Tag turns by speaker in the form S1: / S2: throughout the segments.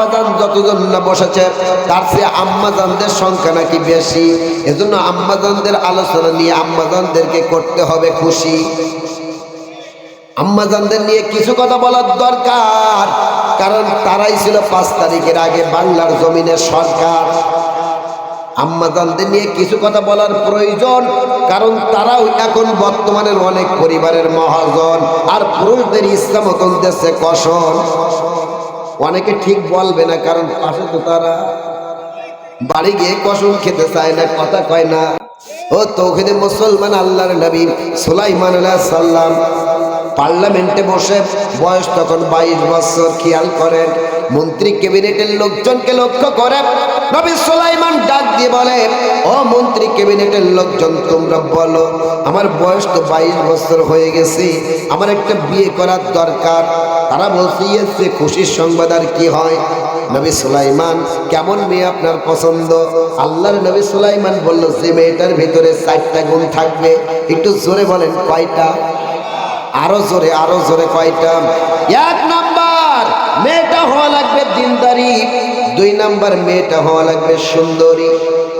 S1: আব্বাজান যতজন না বসেছে, তার চেয়ে আম্মাজানদের সংখ্যা নাকি বেশি? এজন্য আম্মাজানদের আলোচনা নিয়ে আম্মাজানদেরকে করতে হবে খুশি। আম্মাজানদের নিয়ে কিছু কথা বলার দরকার, কারণ তারাই ছিল পাঁচ তারিখের আগে বাংলার জমিনের সরকার। আম্মাজানদের নিয়ে কিছু কথা বলার প্রয়োজন, কারণ তারাও এখন বর্তমানের অনেক পরিবারের মহাজন, আর পুরুষদের মতন দেশে কষণ অনেকে ঠিক বলবে না, কারণ পাশে তো তারা বাড়ি গিয়ে কসম খেতে চায় না, কথা কয় না। ও ওখানে মুসলমান, আল্লাহর নবী সুলাইমান সাল্লাম পার্লামেন্টে বসে বয়স তখন বাইশ বছর, খেয়াল করেন, মন্ত্রী ক্যাবিনেটের লোকজনকে লক্ষ্য করে নবী সুলাইমান ডাক দিয়ে বলে ও মন্ত্রী ক্যাবিনেটের লোকজন, তোমরা বলো, আমার বয়স তো বাইশ বছর হয়ে গেছে, আমার একটা বিয়ে করার দরকার। তারা বলছে খুশির সংবাদ আর কি হয়? নবী সুলাইমান, কেমন মেয়ে আপনার পছন্দ? আল্লাহর নবী সুলাইমান বলল, যে মেয়েটার ভিতরে চারটা গুণ থাকবে, একটু জোরে বলেন কয়টা? আরও জোরে আরও জোরে কয়টা? এক মেয়েটা হওয়া লাগবে দিনদারি। দুই নাম্বার মেয়েটা হওয়া লাগবে সুন্দরী।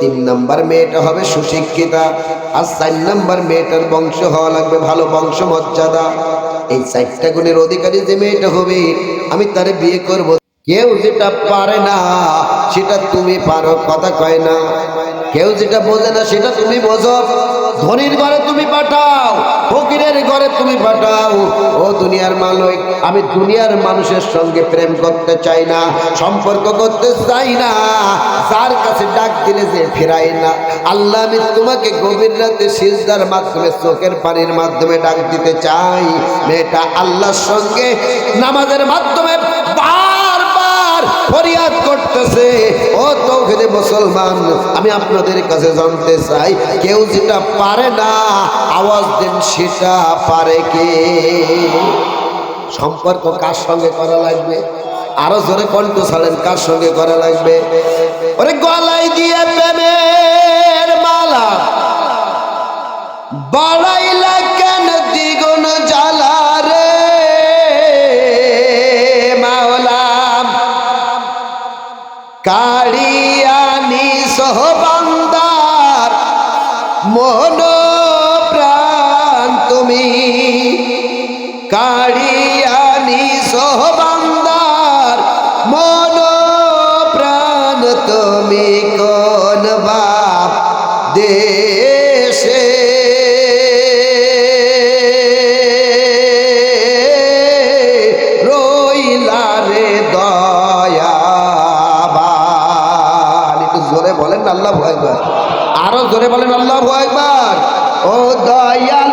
S1: তিন নাম্বার মেয়েটা হবে সুশিক্ষিতা। আর চার নাম্বার মেয়েটার বংশ হওয়া লাগবে ভালো বংশ মর্যাদা এই চারটা গুণের অধিকারী যে মেয়েটা হবে, আমি তারে বিয়ে করব। কেউ যেটা পারে না, সেটা তুমি পারো, কথা কয় না। কেউ যেটা বোঝে না, সেটা তুমি বোঝো। ধনির ঘরে তুমি পাঠাও, ফকিরের ঘরে তুমি পাঠাও। দুনিয়ার মালিক, আমি দুনিয়ার মানুষের সঙ্গে প্রেম করতে চাই না, সম্পর্ক করতে চাই না। যার কাছে ডাক দিলে যে ফেরাই না। আল্লাহ, আমি তোমাকে গভীর রাতে সিজদার মাধ্যমে, চোখের পানির মাধ্যমে ডাক দিতে চাই। মেয়েটা আল্লাহর সঙ্গে নামাজের মাধ্যমে বারবার ফরিয়াদ করতেছে। ও তৌহিদে মুসলমান, আমি আপনাদের কাছে জানতে চাই, কেউ যেটা পারে না, আওয়াজ দেন সেটা পারে কে? সম্পর্ক কার সঙ্গে করা লাগবে? আরও জোরে কণ্ঠ ছাড়েন কার সঙ্গে করা লাগবে? কাড়িয়ানি সহবান্দার মন প্রাণ তুমি। কাড়িয়ানি সহবান্দার আল্লাহ ভয় আরও জোরে বলেন আল্লাহ একবার ও দয়াল